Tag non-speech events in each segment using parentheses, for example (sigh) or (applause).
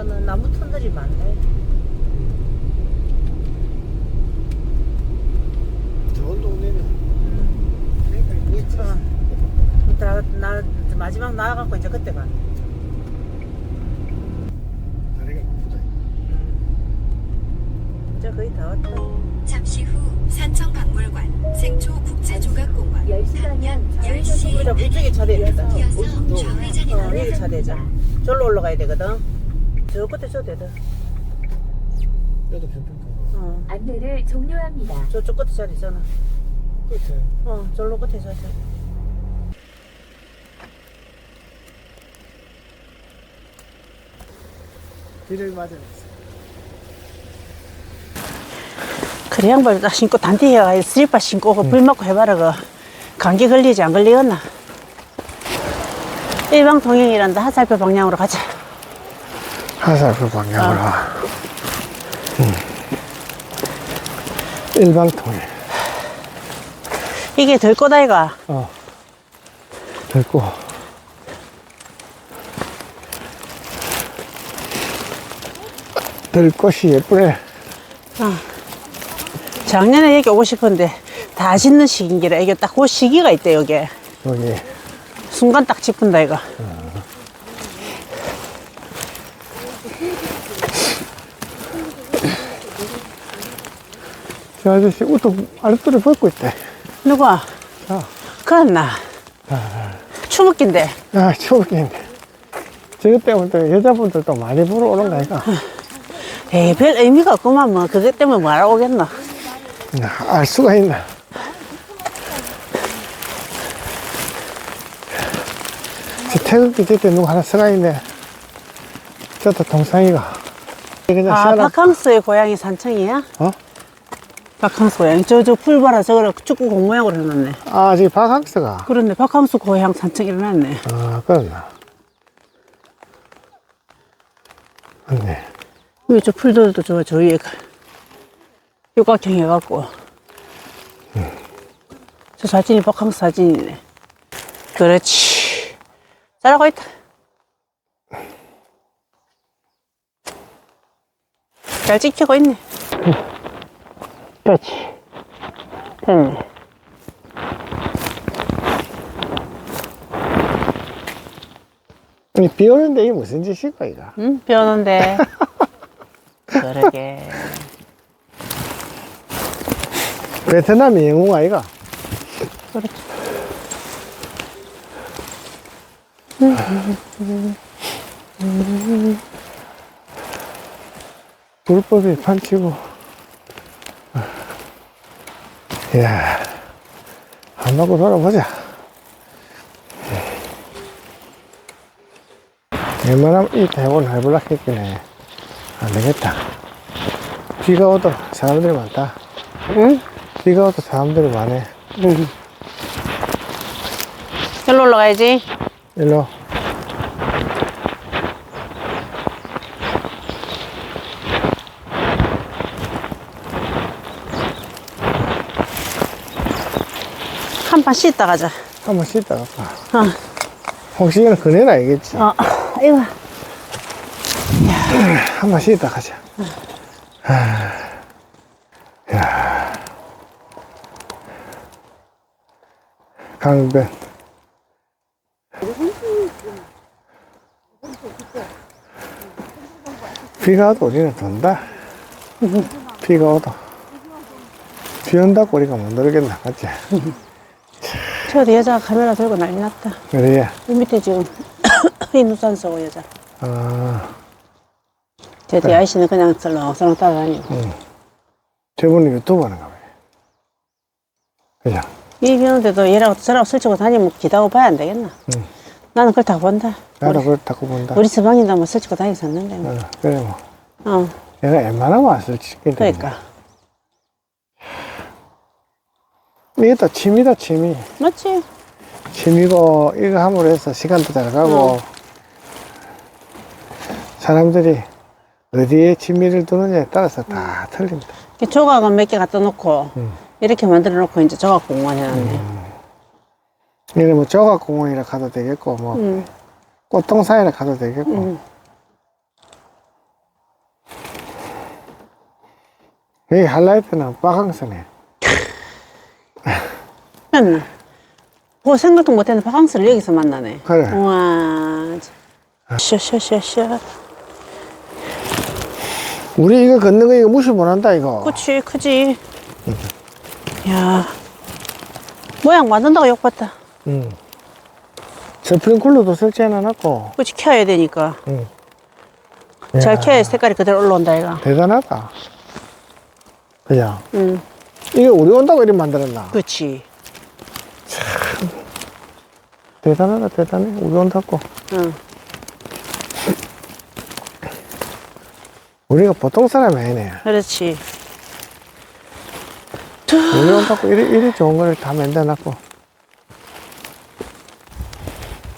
보니까는 나무 터널이 많네. 좋은 동네는 음. 그러니까 나, 나 마지막 나와갖고 이제 그때 가. 다리가 높다. 이제 거의 다 왔다. 잠시 후 산청박물관 생초 국제조각공원 방면 10시 그래, 이쪽에 차대야겠다. 이어서 어, 좌회전입니다. 여기 차대자. 절로 올라가야 되거든. 저 끝에 저 되다. 여도 캠핑카 어. 안내를 종료합니다. 저쪽 끝에 차 되잖아. 끝에 어, 절로 끝에 저 차. 길을 맞아냈어. 그래 양발 딱 신고 단디 해가 슬리퍼 신고 그불 맞고 해봐라 그 감기 걸리지 안 걸리겠나 일방 통행이란다 하살표 방향으로 가자 하살표 방향으로. 음. 일방통일. 이게 들꼬다이가 어. 됐고. 들꽃이 예쁘네. 작년에 여기 오고 싶은데 다 짓는 시기인기라 이게 딱 그 시기가 있대 여기 여기. 순간 딱 짚은다 이거 저 아저씨 옷도 아랫도를 벗고 있대. 누가 자, 그랬나 추먹긴데 아, 추억인데. 저거 때문에 또 여자분들도 많이 보러 오는 거 아이가? 에이 별 의미가 없구만 뭐 그것 때문에 뭐하러 오겠나 알 수가 있나? 저 태극기 저때 누가 하나 서가 있네. 저도 동상이가. 그냥 아 시원한, 바캉스의 고향이 산청이야? 어? 바캉스 고향 저저 풀 봐라. 저거를 축구 공 모양으로 해놨네. 아, 저기 박항스가. 그런데 바캉스 고향 산청 일어났네. 아, 그렇나. 맞네. 위에 저 풀들도 저, 저 위에 가- 육각형 해갖고. 저 사진이 바캉스 사진이네. 그렇지. 잘하고 있다. 잘 찍히고 있네 그렇지 됐네 아니, 비 오는데 이게 무슨 짓이고, 이거? 응? 비 오는데 (laughs) 그러게 베트남이 영웅 아이가? 그렇지 불법이 판치고. 이야, 안 먹고 돌아보자. 웬만하면 이 대본 해볼락 했겠네. 안 되겠다. 비가 오도 사람들이 많다. 응? 비가 오도 사람들이 많네. 응. 일로 올라가야지 일로. 한 판 씻다 가자 한번 쉬다 갈까. 어, 혹시나 그네는 알겠지. 어, 이거 한번 쉬다 가자. 아, 야. 강변. 비가 와도 우리는 돈다. 비가 와도. 비 온다고 우리가 못 놀겠나, 맞지? 저도 여자가 카메라 들고 난리 났다 그래. 이 밑에 지금 (coughs) 이 누산 쏘고 여자 아, 저 뒤에 아저씨는 그냥 설렁설렁 따라다니고 저분은 유튜브 하는가 봐요. 그죠? 이 비오는데도 얘랑 저랑 설치고 다니면 기다고 봐야 안 되겠나 응. 나는 그걸 다 본다 나도 우리, 그걸 닦고 본다. 우리 서방이도 뭐 설치고 다니셨는데 뭐. 어, 그래, 뭐. 어 내가 웬만하면 왔을 지겠네. 그러니까 이게 다 취미다 취미 맞지? 취미고 이거 함으로 해서 시간도 잘 가고 어. 사람들이 어디에 취미를 두느냐에 따라서 다 음. 틀립니다 조각은 몇 개 갖다 놓고 음. 이렇게 만들어 놓고 이제 조각 공원해놨네. 음. 이게 뭐 조각공원이라 가도 되겠고 뭐 음. 꽃동산이라 가도 되겠고 음. 여기 할라이트는 빠강산에 음. 뭐 생각도 못했는데 바캉스를 여기서 만나네. 그래. 우와. 샤샤샤샤. 우리 이거 걷는 거 이거 무시 못한다, 이거. 그치, 크지. 야 모양 만든다고 욕봤다. 응. 스프링쿨러도 설치해놔놨고. 그치, 켜야 되니까. 응. 잘 야, 켜야 색깔이 그대로 올라온다, 이가. 대단하다. 그죠? 응, 이거 우리 온다고 이렇게 만들었나? 그치. 대단하다, 대단해. 우리 온다고. 응. 우리가 보통 사람이 아니네. 그렇지. 우리 온다고 이리, 이리 좋은 걸다 만들어놨고.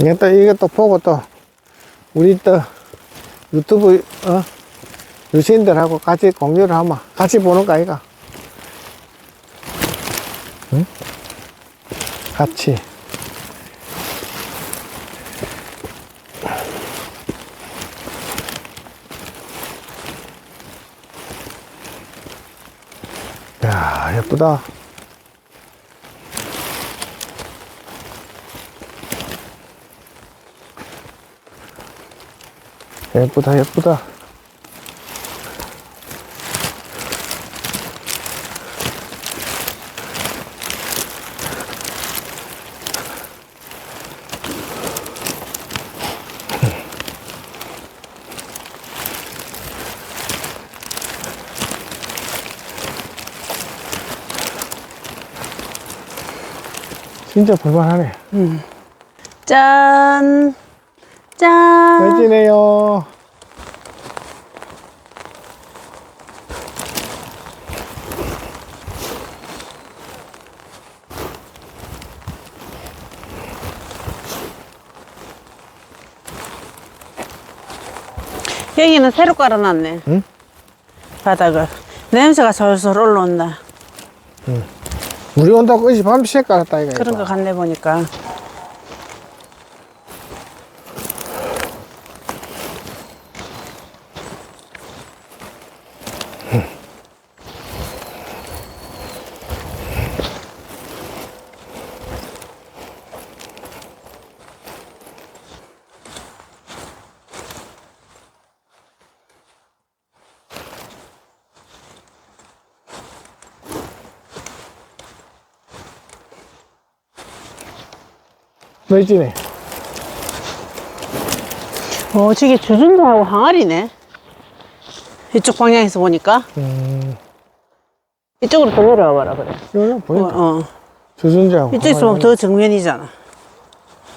이게 또, 이거 또 보고 또, 우리 또, 유튜브, 어? 유시인들하고 같이 공유를 하면, 같이 보는 거 아이가? 응? 같이. 야, 예쁘다. 예쁘다, 예쁘다. 진짜 볼만하네. 짠. 짠. 멋지네요. 여기는 새로 깔아놨네. 응? 바닥을. 냄새가 솔솔 올라온다. 우리 온다고 어제 밤새 깔았다, 이거. 그런. 거 같네, 보니까. 멋지네. 어, 저게 주전자하고 항아리네. 이쪽 방향에서 보니까. 음, 이쪽으로 더 내려와 봐라, 그래. 이거 어, 보인다. 어. 이쪽에서 보면 더 정면이잖아.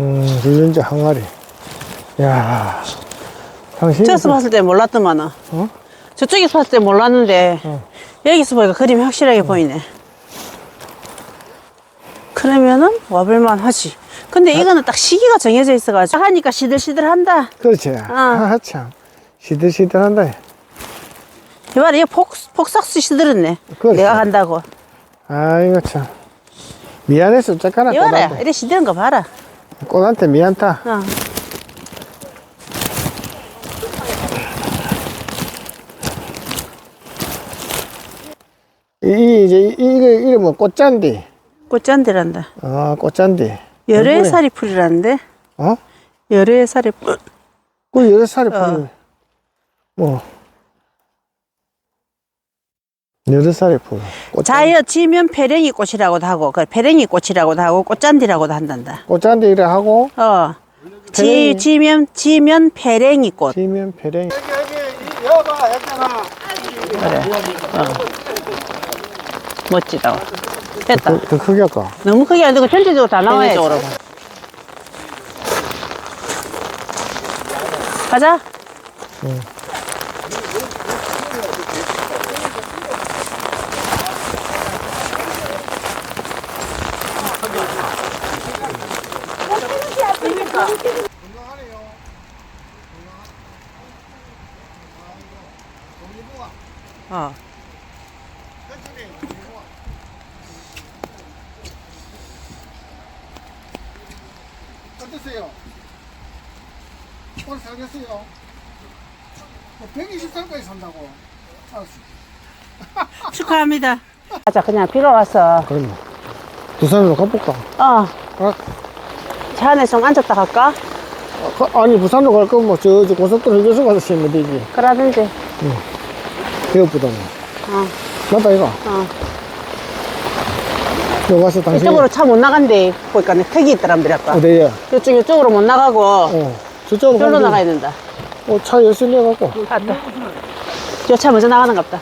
음, 주전자 항아리. 야 당신. 저기서 봤을 때 몰랐더만은. 어? 저쪽에서 봤을 때 몰랐는데, 어. 여기서 보니까 그림이 확실하게 보이네. 그러면은 와볼만 하지. 근데 이거는 딱 시기가 정해져 있어가지고 하니까 시들시들한다. 그렇지. 아, 참. 시들시들한다. 이봐라, 이거 폭, 폭삭수 시들었네. 그렇지. 내가 간다고. 아이고, 참. 미안해서 어쩌까나, 이봐라, 꽃한테. 이래 시들은 거 봐라. 꽃한테 미안타. 어. 이, 이, 이제, 이- 이거 이름은 꽃잔디. 꽃잔디란다. 아, 꽃잔디. 열의 예쁘네. 살이 풀이라는데? 어? 열의 살이 풀. 그 여러 살이 어. 풀. 뭐. 여러 살이 풀. 자여 지면 페랭이 꽃이라고도 하고, 그 페랭이 꽃이라고도 하고, 꽃잔디라고도 한단다. 꽃잔디 이래 하고, 어. 지, 페랭이. 지면, 지면 페랭이 꽃. 지면 배랭이. 여기, 여기, 여봐, 했잖아. 멋지다. 됐다. 더, 더 크게 할까? 너무 크게 안 되고 전체적으로 다 나와야지. 가자. 어. 어떠세요? 오늘 살겠어요? 123까지 산다고. 알았어. (laughs) 축하합니다. 가자, 그냥 비가 와서. 그럼 부산으로 가볼까? 어, 어? 차 안에 좀 앉았다 갈까? 가- 아니 부산으로 갈 거면 저, 저 고속도로 휴게소 가서 쉬면 되지 그러든지. 배고프다면 어, 맞다 이거 어. 여기 가서 당신 이쪽으로 차 못 나간대. 보니까 택이 있더란 말이야. 어디에? 이쪽, 이쪽으로 못 나가고. 어 저쪽으로 저로 가면 나가야. 된다. 어, 차 열심히 해갖고 맞다. 저차 먼저 나가는 갑다.